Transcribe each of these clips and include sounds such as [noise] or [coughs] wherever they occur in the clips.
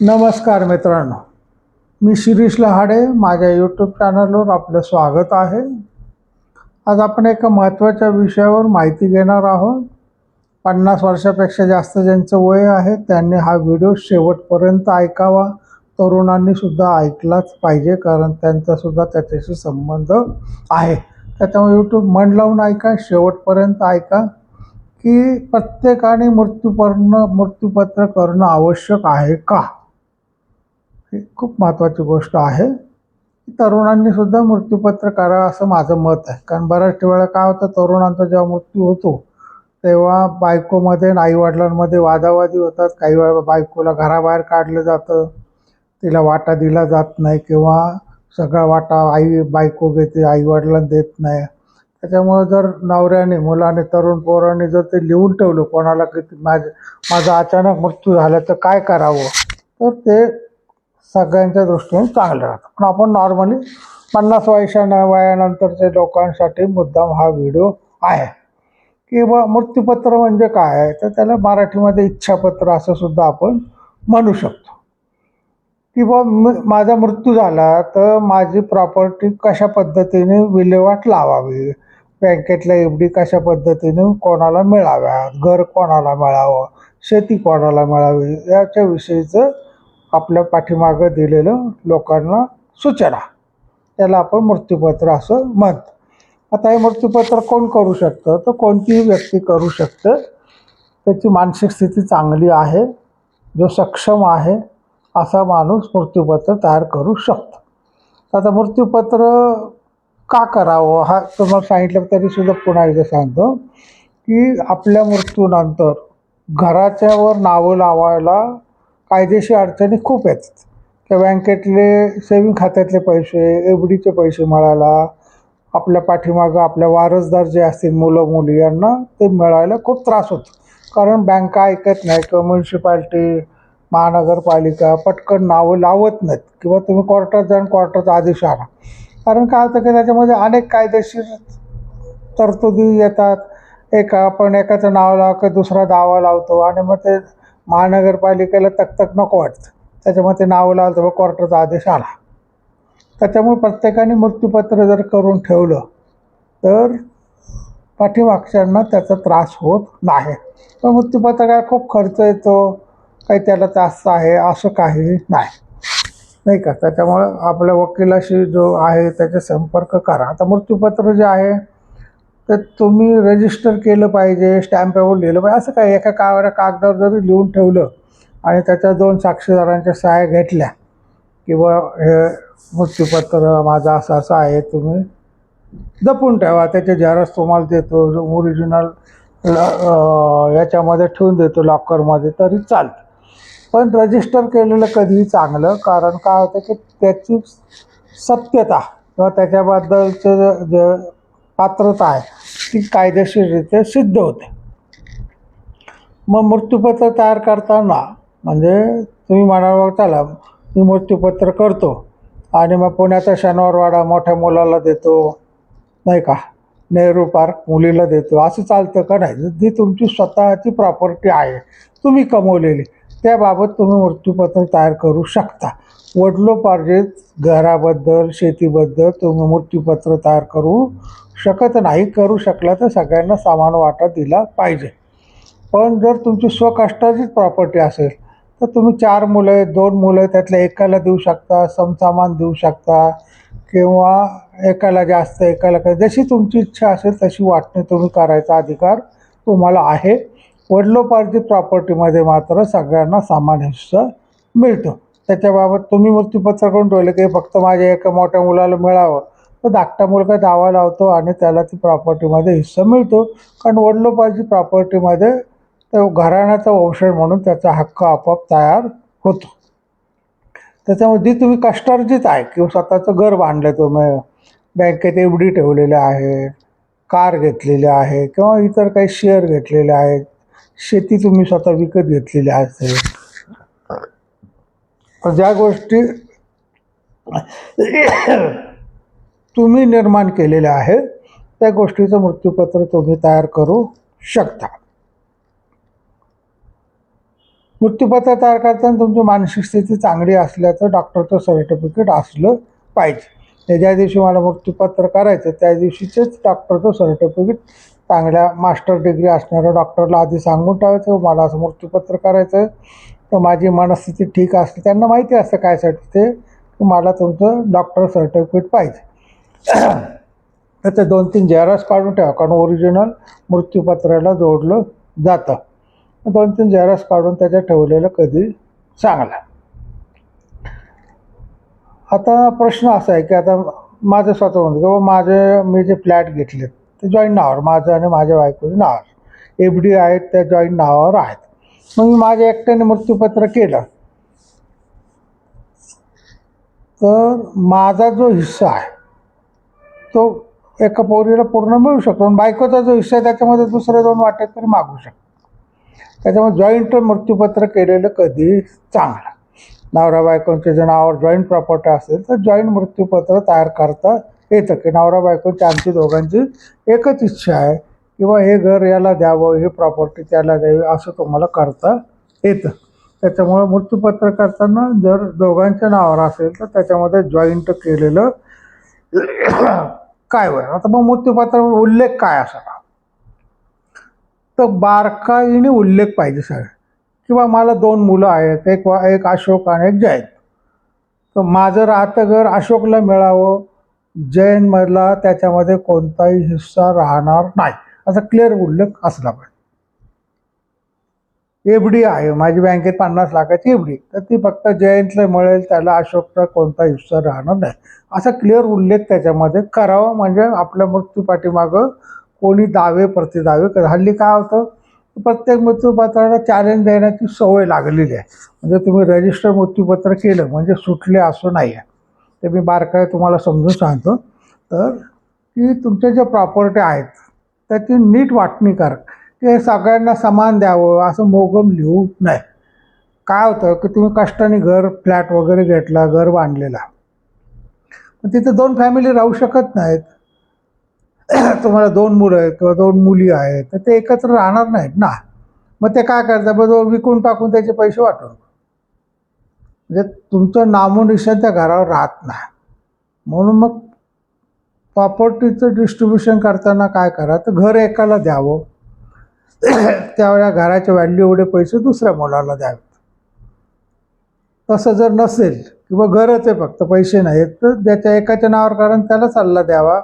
नमस्कार मित्रांनो. मी शिरीष लहाडे माझ्या यूट्यूब चॅनलवर आपलं स्वागत आहे. आज आपण एका महत्त्वाच्या विषयावर माहिती घेणार आहोत. पन्नास वर्षापेक्षा जास्त ज्यांचं वय आहे त्यांनी हा व्हिडिओ शेवटपर्यंत ऐकावा. तरुणांनी सुद्धा ऐकलाच पाहिजे कारण त्यांचासुद्धा त्याच्याशी संबंध आहे. त्याच्यामुळे यूट्यूब मन लावून ऐका शेवटपर्यंत ऐका की प्रत्येकाने मृत्यूपर्ण मृत्यूपत्र करणं आवश्यक आहे का? ही खूप महत्त्वाची गोष्ट आहे. तरुणांनी सुद्धा मृत्यूपत्र करावं असं माझं मत आहे. कारण बऱ्याच वेळा काय होतं तरुणांचा जेव्हा मृत्यू होतो तेव्हा बायकोमध्ये आणि आईवडिलांमध्ये वादावादी होतात. काही वेळा बायकोला घराबाहेर काढलं जातं तिला वाटा दिला जात नाही किंवा सगळा वाटा आई बायको घेते आईवडिलांना देत नाही. त्याच्यामुळे जर नवऱ्याने मुलाने तरुण पोरांनी जर ते लिहून ठेवलं कोणाला की माझ माझा अचानक मृत्यू झाला तर काय करावं? तर ते सगळ्यांच्या दृष्टीने चांगलं राहतं. पण आपण नॉर्मली पन्नास वर्षानं वयानंतरच्या लोकांसाठी मुद्दाम हा व्हिडिओ आहे. किंवा मृत्यूपत्र म्हणजे काय आहे? तर त्याला मराठीमध्ये इच्छापत्र असं सुद्धा आपण म्हणू शकतो. किंवा म माझा मृत्यू झाला तर माझी प्रॉपर्टी कशा पद्धतीने विल्हेवाट लावावी? बँकेतल्या एफ डी कशा पद्धतीने कोणाला मिळाव्या? घर कोणाला मिळावं? शेती कोणाला मिळावी? याच्याविषयीचं आपल्या पाठीमागं दिलेलं लोकांना सूचना. त्याला आपण मृत्यूपत्र असं म्हणतो. आता हे मृत्यूपत्र कोण करू शकतं? तर कोणतीही व्यक्ती करू शकते. त्याची मानसिक स्थिती चांगली आहे. जो सक्षम आहे असा माणूस मृत्यूपत्र तयार करू शकतो. आता मृत्यूपत्र का करावं? हा तुम्हाला सांगितलं तरीसुद्धा पुन्हा एकदा सांगतो की आपल्या मृत्यूनंतर घराच्यावर नावं लावायला कायदेशीर अडचणी खूप येतात त्या बँकेतले सेविंग खात्यातले पैसे एफ डीचे पैसे मिळायला आपल्या पाठीमागं आपल्या वारसदार जे असतील मुलं मुली यांना ते मिळायला खूप त्रास होतो. कारण बँका ऐकत नाही किंवा म्युन्सिपाल्टी महानगरपालिका पटकन नावं लावत नाहीत किंवा तुम्ही कोर्टात जाऊन कोर्टाचा आदेश आणा. कारण काय होतं की त्याच्यामध्ये अनेक कायदेशीर तरतुदी येतात. एका आपण एकाचं नाव लाव दुसरा दावा लावतो आणि मग ते महानगरपालिकेला तकतक नको वाटतं. त्याच्यामध्ये नावं लावलं तर कोर्टाचा आदेश आला. त्याच्यामुळे प्रत्येकाने मृत्यूपत्र जर करून ठेवलं तर पाठीमागच्यांना त्याचा त्रास होत नाही. पण मृत्यूपत्र काय खूप खर्च येतो काही त्याला त्रास आहे असं काही नाही. नाही का? त्याच्यामुळं आपल्या वकिलाशी जो आहे त्याचा संपर्क करा. आता मृत्यूपत्र जे आहे तर तुम्ही रजिस्टर केलं पाहिजे स्टॅम्पवर लिहिलं पाहिजे असं काय एका कागदा कागदावर जरी लिहून ठेवलं आणि त्याच्या दोन साक्षीदारांच्या सहाय्या घेतल्या किंवा हे मृत्यूपत्र माझं असं असं आहे तुम्ही जपून ठेवा त्याचे झेरॉक्स तुम्हाला देतो ओरिजिनल याच्यामध्ये ठेवून देतो लॉकरमध्ये तरी चालतं. पण रजिस्टर केलेलं कधीही चांगलं कारण काय होतं की त्याची सत्यता किंवा त्याच्याबद्दलचं जे पात्रता आहे. ती कायदेशीररित्या सिद्ध होते. मग मृत्यूपत्र तयार करताना म्हणजे तुम्ही म्हणाल चला मी मृत्यूपत्र करतो आणि मग पुण्याचा शनिवारवाडा मोठ्या मुलाला देतो नाही का? नेहरू पार्क मुलीला देतो. असं चालतं का नाही? जी तुमची स्वतःची प्रॉपर्टी आहे. तुम्ही कमवलेली. त्याबाबत तुम्ही मृत्यूपत्र तयार करू शकता. वडलोपार्जित घराबद्दल शेतीबद्दल तुम्ही मृत्यूपत्र तयार करू शकत नाही. करू शकला तर सगळ्यांना सामान वाटा दिला पाहिजे. पण जर तुमची स्वकष्टाचीच प्रॉपर्टी असेल तर तुम्ही चार मुलं आहेत दोन मुलं आहेत त्यातल्या एकाला देऊ शकता समसामान देऊ शकता किंवा एकाला जास्त एकाला कमी. जशी तुमची इच्छा असेल तशी वाटणी तुम्ही करायचा अधिकार तुम्हाला आहे. वडिलोपार्जित प्रॉपर्टीमध्ये मात्र सगळ्यांना समान हिस्सा मिळतो. त्याच्याबाबत तुम्ही मृत्यूपत्र करून ठेवले की फक्त माझ्या एका मोठ्या मुलाला मिळावं. तो धाकटा मुलगा दावा लावतो आणि त्याला ती प्रॉपर्टीमध्ये हिस्सा मिळतो. कारण वडिलोपार्जित प्रॉपर्टीमध्ये तो घराण्याचा वंशज म्हणून त्याचा हक्क आपोआप तयार होतो. त्याच्यामध्ये जी तुम्ही कष्टार्जित आहे किंवा स्वतःचं घर बांधलं तुम्ही बँकेत एफ डी ठेवलेले आहे कार घेतलेले आहे किंवा इतर काही शेअर घेतलेले आहेत शेती तुम्ही स्वतः विकत घेतलेली आहे ज्या गोष्टी तुम्ही निर्माण केलेल्या आहेत त्या गोष्टीचं मृत्यूपत्र तुम्ही तयार करू शकता. मृत्यूपत्र तयार करताना तुमची मानसिक स्थिती चांगली असल्याचं डॉक्टरचं सर्टिफिकेट असलं पाहिजे. ज्या दिवशी मला मृत्यूपत्र करायचं त्या दिवशीचेच डॉक्टरचं सर्टिफिकेट चांगल्या मास्टर डिग्री असणाऱ्या डॉक्टरला आधी सांगून ठेवायचं मला असं मृत्यूपत्र करायचं आहे. तर माझी मनस्थिती ठीक असते त्यांना माहिती असतं कायसाठी ते मला तुमचं डॉक्टर सर्टिफिकेट पाहिजे. तर ते दोन तीन जेरॉक्स काढून ठेवा कारण ओरिजिनल मृत्यूपत्राला जोडलं जातं. दोन तीन जेरॉक्स काढून त्याच्यात ठेवलेलं कधी चांगलं. आता प्रश्न असा आहे की आता माझं स्वतः म्हणतो बाबा माझे मी जे फ्लॅट घेतलेत ते जॉईंट नावावर माझं आणि माझ्या बायकोच्या नावावर. एफ डी आहेत त्या जॉईंट नावावर आहेत. मग मी माझ्या एकट्याने मृत्यूपत्र केलं. तर माझा जो हिस्सा आहे तो एका पोरीला पूर्ण मिळू शकतो. आणि बायकोचा जो हिस्सा आहे त्याच्यामध्ये दुसरे दोन वाटे तरी मागू शकतो. त्याच्यामुळे जॉईंट मृत्यूपत्र केलेलं कधी चांगलं. नवरा बायकोंच्या जर नावावर जॉईंट प्रॉपर्टी असेल तर जॉईंट मृत्यूपत्र तयार करता येतं की नवरा बायकोची आमची दोघांची एकच इच्छा आहे किंवा हे घर याला द्यावं हे प्रॉपर्टी त्याला द्यावी असं तुम्हाला करता येतं. त्याच्यामुळे मृत्यूपत्र करताना जर दोघांच्या नावावर असेल तर त्याच्यामध्ये जॉईंट केलेलं काय होईल? आता मग मृत्यूपत्र उल्लेख काय असावा? तर बारकाईने उल्लेख पाहिजे सगळं किंवा मला दोन मुलं आहेत एक वा एक अशोक आणि एक जयंत. तर माझं राहतं घर अशोकला मिळावं जैनमधला त्याच्यामध्ये कोणताही हिस्सा राहणार नाही. असा क्लिअर उल्लेख असला पाहिजे. एफ डी आहे. माझी बँकेत पन्नास लाखाची एफ डी तर ती फक्त जयंतला मिळेल त्याला अशोकचा कोणता हिस्सा राहणार नाही. असा क्लिअर उल्लेख त्याच्यामध्ये करावा म्हणजे आपल्या मृत्यू पाठीमागं कोणी दावे प्रतिदावे कर हल्ली काय होतं? प्रत्येक मृत्यूपत्राला चॅलेंज देण्याची सवय लागलेली आहे. म्हणजे तुम्ही रजिस्टर मृत्यूपत्र केलं म्हणजे सुटले असं नाही आहे ते मी बारकाय तुम्हाला समजून सांगतो. तर की तुमच्या ज्या प्रॉपर्टी आहेत त्याची नीट वाटणी करा. की हे सगळ्यांना समान द्यावं असं मोगम लिहू नाही काय होतं की तुम्ही कष्टाने घर फ्लॅट वगैरे घेतला घर बांधलेला. पण तिथे दोन फॅमिली राहू शकत नाहीत. [clears throat] तुम्हाला दोन मुलं आहेत किंवा दोन मुली आहेत तर ते एकत्र राहणार नाहीत ना. मग ते काय करतात? बरोबर विकून टाकून त्याचे पैसे वाटून. म्हणजे तुमचं नामोनिशाण त्या घरावर राहत नाही. म्हणून मग प्रॉपर्टीचं डिस्ट्रीब्युशन करताना काय करा तर घर एकाला द्यावं. त्यावेळेला घराच्या व्हॅल्यू एवढे पैसे दुसऱ्या मुलाला द्यावेत. तसं जर नसेल किंवा घरच आहे फक्त पैसे नाहीत तर ज्याच्या एकाच्या नावावर कारण त्याला सल्ला द्यावा.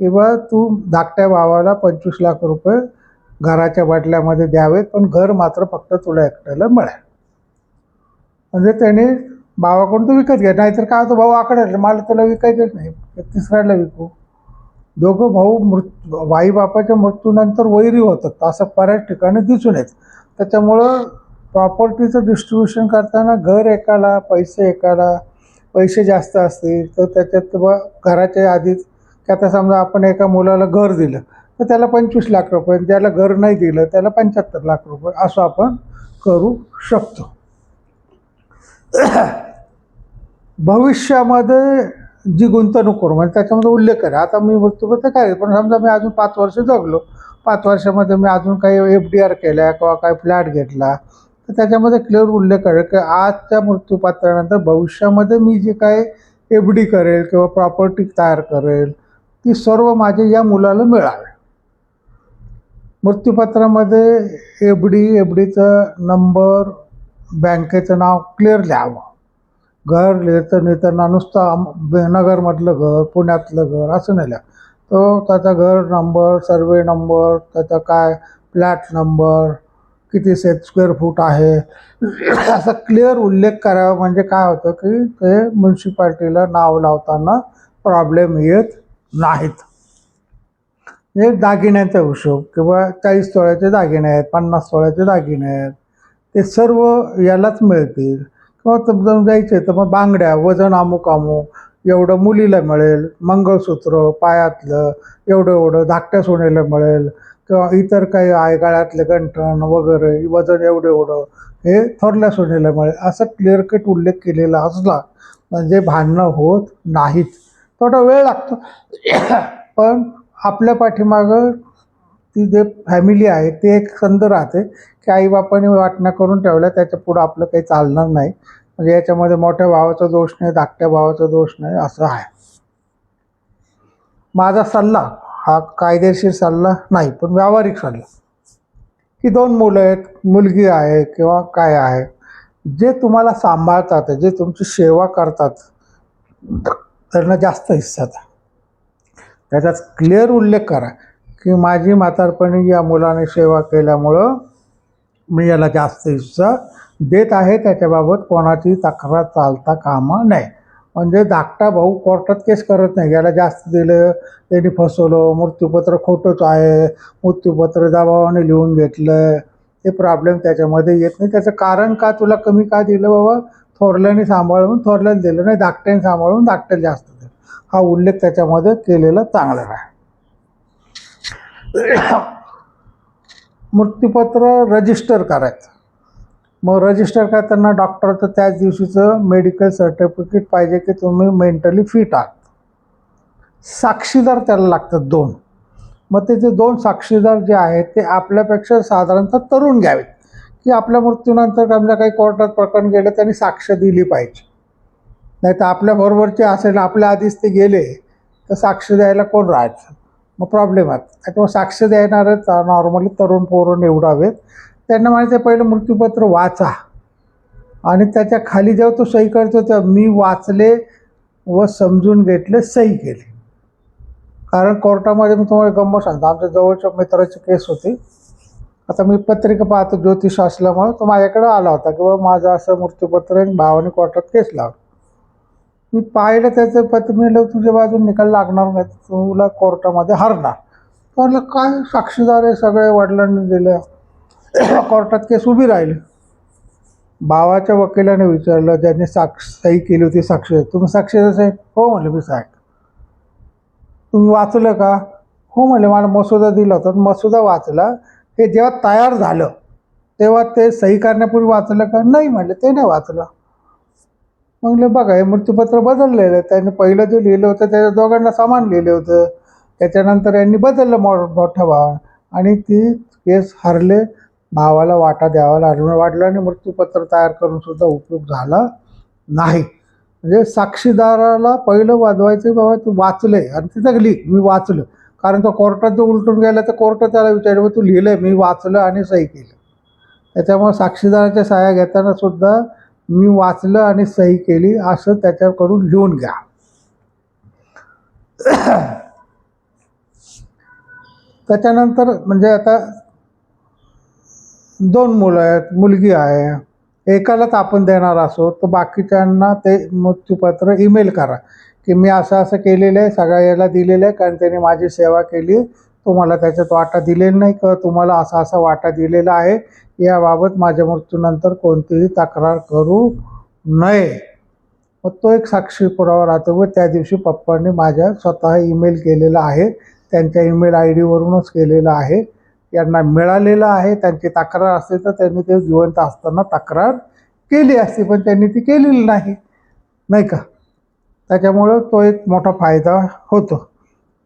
किंवा तू धाकट्या भावाला पंचवीस लाख रुपये घराच्या बाटल्यामध्ये द्यावेत पण घर मात्र फक्त तुला एकट्याला मिळेल. म्हणजे त्याने भावाकडून तो विकत घ्या नाहीतर काय होतं भाऊ आकडे मला तुला विकायचंच नाही. तिसऱ्याला विकू. दोघं भाऊ मृत्यू आई बापाच्या मृत्यूनंतर वैरी होतात असं बऱ्याच ठिकाणी दिसून येत. त्याच्यामुळं प्रॉपर्टीचं डिस्ट्रीब्युशन करताना घर एकाला पैसे एकाला पैसे जास्त असतील तर त्याच्यात बा घराच्या आधीच की आता समजा आपण एका मुलाला घर दिलं तर त्याला पंचवीस लाख रुपये ज्याला घर नाही दिलं त्याला पंच्याहत्तर लाख रुपये असं आपण करू शकतो. भविष्यामध्ये जी गुंतवणूक करू म्हणजे त्याच्यामध्ये उल्लेख करा. आता मी मृत्यूपत्र काय पण समजा मी अजून पाच वर्ष जगलो. पाच वर्षामध्ये मी अजून काही एफ डी आर केल्या किंवा काही फ्लॅट घेतला. तर त्याच्यामध्ये क्लिअर उल्लेख करेल की आजच्या मृत्यूपत्रानंतर भविष्यामध्ये मी जे काय एफ डी करेल किंवा प्रॉपर्टी तयार करेल ती सर्व माझे या मुलाला मिळावे. मृत्यूपत्रामध्ये एफ डी एफ डीचं नंबर बँकेचं नाव क्लिअर लिहावं. घर लिहितं त्यांना नुसतं आम- नगरमधलं घर पुण्यातलं घर असं नाही लिहा तो त्याचा घर नंबर सर्वे नंबर त्याचा काय फ्लॅट नंबर किती सेट स्क्वेअर फूट आहे असा क्लिअर उल्लेख करावा. म्हणजे काय होतं की ते म्युन्सिपाल्टीला नाव लावताना प्रॉब्लेम येत नाहीत. हे दागिन्याचा हिशोब किंवा चाळीस तोळ्याचे दागिने आहेत पन्नास तोळ्याचे दागिने आहेत. ते सर्व यालाच मिळतील. किंवा समजा जायचे तर मग बांगड्या वजन अमुक अमुक एवढं मुलीला मिळेल मंगळसूत्र पायातलं एवढं एवढं धाकट्या सोन्याला मिळेल किंवा इतर काही आहे गंठण वगैरे वजन एवढं एवढं हे थोरल्या सोन्याला मिळेल. असं क्लिअर कट उल्लेख केलेला असला म्हणजे भांडणं होत नाहीत. थोडा वेळ लागतो. पण आपल्या पाठीमागं ती जे फॅमिली आहे ते एक संद राहते की आईबापाने वाटण्या करून ठेवल्या त्याच्या पुढं आपलं काही चालणार नाही. म्हणजे याच्यामध्ये मोठ्या भावाचा दोष नाही धाकट्या भावाचा दोष नाही असं आहे. माझा सल्ला हा कायदेशीर सल्ला नाही पण व्यावहारिक सल्ला. की दोन मुलं आहेत मुलगी आहे किंवा काय आहे जे तुम्हाला सांभाळतात जे तुमची सेवा करतात त्यांना जास्त हिस्सा त्याचाच त्याच्यात क्लिअर उल्लेख करा. की माझी म्हातारपणी या मुलाने सेवा केल्यामुळं मी याला जास्त हिस्सा देत आहे. त्याच्याबाबत कोणाची तक्रार चालता कामं नाही म्हणजे धाकटा भाऊ कोर्टात केस करत नाही. याला जास्त दिलं त्यांनी फसवलं मृत्यूपत्र खोटंच आहे. मृत्यूपत्र दबावाने लिहून घेतलं. हे प्रॉब्लेम त्याच्यामध्ये येत नाही. त्याचं कारण का तुला कमी का दिलं बाबा? थोरल्याने सांभाळून थोरल्याला दिलं नाही. धाकट्याने सांभाळून धाकट्याला जास्त दिलं. हा उल्लेख त्याच्यामध्ये केलेला चांगला आहे मृत्यूपत्र रजिस्टर करायचं. मग रजिस्टर करताना डॉक्टरचं त्याच दिवशीचं मेडिकल सर्टिफिकेट पाहिजे की तुम्ही मेंटली फिट आहात. साक्षीदार त्याला लागतात दोन. मग ते जे दोन साक्षीदार जे आहेत ते आपल्यापेक्षा साधारणतः तरुण घ्यावेत. की आपल्या मृत्यूनंतर समजा काही कोर्टात प्रकरण गेलं त्यांनी साक्ष दिली पाहिजे. नाही तर आपल्याबरोबरचे असेल आपल्या आधीच ते गेले तर साक्ष द्यायला कोण राहायचं? मग प्रॉब्लेम आहेत त्याच्यामुळे साक्ष देणारे नॉर्मली तरुण पोरं निवडावेत. त्यांना म्हणायचं पहिलं मृत्यूपत्र वाचा. आणि त्याच्याखाली जेव्हा तो सही करतो तेव्हा मी वाचले व समजून घेतले सही केली. कारण कोर्टामध्ये मी तुम्हाला गंमत सांगतो आमच्या जवळच्या मित्राची केस होती. आता मी पत्रिका पाहतो ज्योतिष असल्यामुळं तो माझ्याकडे आला होता किंवा माझं असं मृत्यूपत्र आणि भावाने कोर्टात केस लावला. मी पाहिलं त्याचं पत्र मिळलं तुझ्या बाजून निकाल लागणार नाही तुला कोर्टामध्ये हरणार. म्हटलं म्हणलं काय साक्षीदार आहे सगळे वडिलांनी दिलं. [coughs] कोर्टात केस उभी राहिली. भावाच्या वकिलाने विचारलं ज्यांनी साक्ष सही केली होती साक्षी तुम्ही साक्षीदार साहेब? हो म्हणले मी साहेब. तुम्ही वाचलं का? हो म्हणले मला मसुदा दिला होता. मसुदा वाचला हे जेव्हा तयार झालं तेव्हा ते सही करण्यापूर्वी वाचलं का? नाही म्हणले ते नाही वाचलं. म्हणलं बघा हे मृत्यूपत्र बदललेलं आहे. त्यांनी पहिलं जे लिहिलं होतं त्याच्या दोघांना सामान लिहिलं होतं. त्याच्यानंतर यांनी बदललं मो मोठा भाव. आणि ती केस हरले भावाला वाटा द्यावा लागला वाटलं मृत्यूपत्र तयार करून सुद्धा उपयोग झाला नाही. म्हणजे साक्षीदाराला पहिलं वाजवायचं बाबा तू वाचलंय. आणि ती जगली मी वाचलं. कारण तो कोर्टात जो उलटून गेला तर कोर्ट त्याला विचारलं तू तू लिहिलंय मी वाचलं आणि सही केलं. त्याच्यामुळे साक्षीदाराच्या सहाय्या घेताना सुद्धा मी वाचलं आणि सही केली असं त्याच्याकडून लिहून घ्या. त्याच्यानंतर म्हणजे आता दोन मुलं आहेत मुलगी आहे. एकालाच आपण देणार असो तर बाकीच्यांना ते मृत्यूपत्र ईमेल करा की मी असं असं केलेलं आहे सगळ्या याला दिलेलं आहे कारण त्याने माझी सेवा केली तुम्हाला त्याच्यात वाटा दिलेला नाही किंवा तुम्हाला असा असा वाटा दिलेला आहे. याबाबत माझ्या मृत्यूनंतर कोणतीही तक्रार करू नये. मग तो एक साक्षी पुरावा राहतो व त्या दिवशी पप्पांनी माझ्या स्वतः ईमेल केलेला आहे. त्यांच्या ईमेल आय डीवरूनच केलेलं आहे. यांना मिळालेलं आहे. त्यांची तक्रार असते तर त्यांनी ते जिवंत असताना तक्रार केली असती पण त्यांनी ती केलेली नाही. नाही का? त्याच्यामुळं तो एक मोठा फायदा होतो.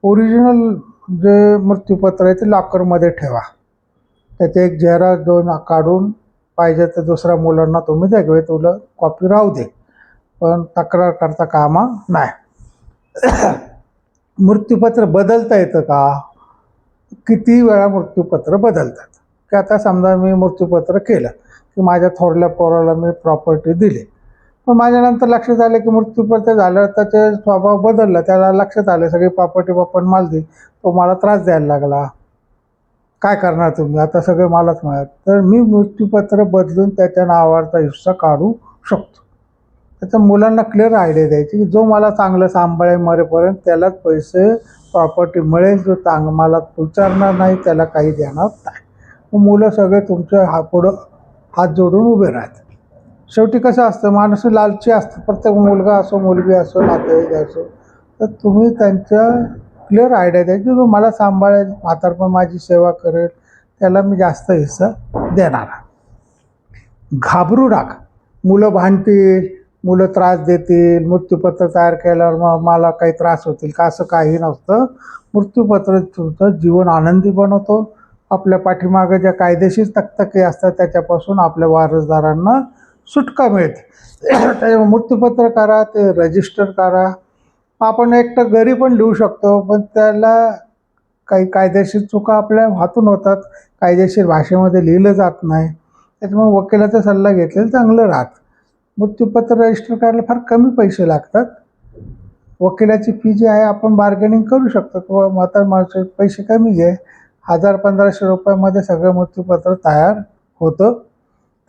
ओरिजिनल जे मृत्यूपत्र आहे ते लॉकरमध्ये ठेवा. त्याचे एक झेरॉक्स दोन काढून पाहिजे तर दुसऱ्या मुलांना तुम्ही द्या किंवा तुला कॉपी राहू दे. पण तक्रार करता कामा नाही. [coughs] मृत्यूपत्र बदलता येतं का? किती वेळा मृत्यूपत्र बदलतात? की आता समजा मी मृत्यूपत्र केलं की माझ्या थोरल्या पोराला मी प्रॉपर्टी दिली. पण माझ्यानंतर लक्षात आलं की मृत्यूपत्र झालं त्याचे स्वभाव बदलला त्याला लक्षात आलं सगळी प्रॉपर्टी बाप्पन मालदी तो मला त्रास द्यायला लागला. काय करणार तुम्ही? आता सगळे मलाच मिळत तर मी मृत्यूपत्र बदलून त्याच्या नावाचा हिस्सा काढू शकतो. त्याच्या मुलांना क्लिअर आयडिया द्यायची की जो मला चांगलं सांभाळे मरेपर्यंत त्यालाच पैसे प्रॉपर्टी मिळेल जो चांग मला विचारणार नाही त्याला काही देणार नाही. मग मुलं सगळे तुमच्या हा पुढं हात जोडून उभे राहतात. शेवटी कसं असतं माणूस लालची असतं प्रत्येक मुलगा असो मुलगी असो नातेवाईक असो. तर तुम्ही त्यांच्या क्लिअर आयडिया द्यायची जो मला सांभाळेल म्हातारपण माझी सेवा करेल त्याला मी जास्त हिस्सा देणार घाबरू नका. मुलं भांडतील मुलं त्रास देतील मृत्यूपत्र तयार केल्यावर मग मला काही त्रास होतील का असं काही नसतं. मृत्यूपत्र तुमचं जीवन आनंदी बनवतो. आपल्या पाठीमागे ज्या कायदेशीर तक्तके असतात त्याच्यापासून आपल्या वारसदारांना सुटका मिळते [clears throat] त्याच्यामुळे मृत्यूपत्र करा ते रजिस्टर करा. आपण एकटं घरी पण लिहू शकतो पण त्याला काही कायदेशीर चुका आपल्या हातून होतात. कायदेशीर भाषेमध्ये लिहिलं जात नाही. त्याच्यामुळे वकिलाचा सल्ला घेतलेला चांगलं राहत. मृत्यूपत्र रजिस्टर करायला फार कमी पैसे लागतात. वकिलाची फी जी आहे आपण बार्गेनिंग करू शकतो. किंवा म्हातार माझे पैसे कमी घे. हजार पंधराशे रुपयामध्ये सगळं मृत्यूपत्र तयार होतं.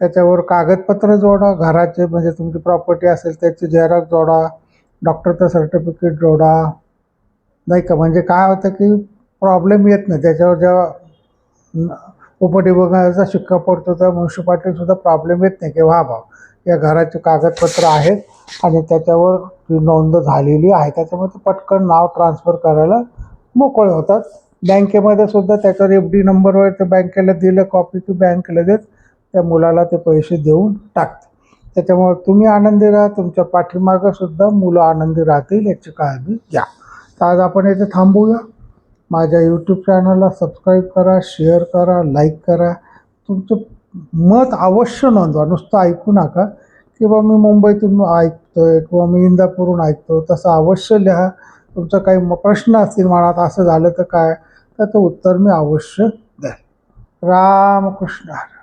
त्याच्यावर कागदपत्र जोडा घराचे म्हणजे तुमची प्रॉपर्टी असेल त्याची झेरॉक्स जोडा डॉक्टरचं सर्टिफिकेट जोडा. नाही का? म्हणजे काय होतं की प्रॉब्लेम येत नाही. त्याच्यावर जेव्हा उपनिबंधाचा शिक्का पडतो तेव्हा म्युन्सिपाल्टीसुद्धा प्रॉब्लेम येत नाही. की वा भाव या घराचे कागदपत्र आहेत आणि त्याच्यावर ती नोंद झालेली आहे. त्याच्यामुळे ते पटकन नाव ट्रान्सफर करायला मोकळे होतात. बँकेमध्ये सुद्धा त्याच्यावर एफ डी नंबरवर ते बँकेला दिलं कॉपी तू बँकेला देत. त्या मुलाला ते पैसे देऊन टाकते. त्याच्यामुळे तुम्ही आनंदी राहा तुमच्या पाठीमागं सुद्धा मुलं आनंदी राहतील याची काळजी घ्या. तर आज आपण येथे थांबूया. माझ्या यूट्यूब चॅनलला सबस्क्राईब करा शेअर करा लाईक करा. तुमचं मत अवश्य नोंदवा. नुसतं ऐकू नका. किंवा मी मुंबईतून ऐकतो आहे किंवा मी इंदापूरहून ऐकतो तसं अवश्य लिहा. तुमचं काही म- प्रश्न असतील मनात असं झालं तर काय त्याचं उत्तर मी अवश्य द्या. रामकृष्ण हरी.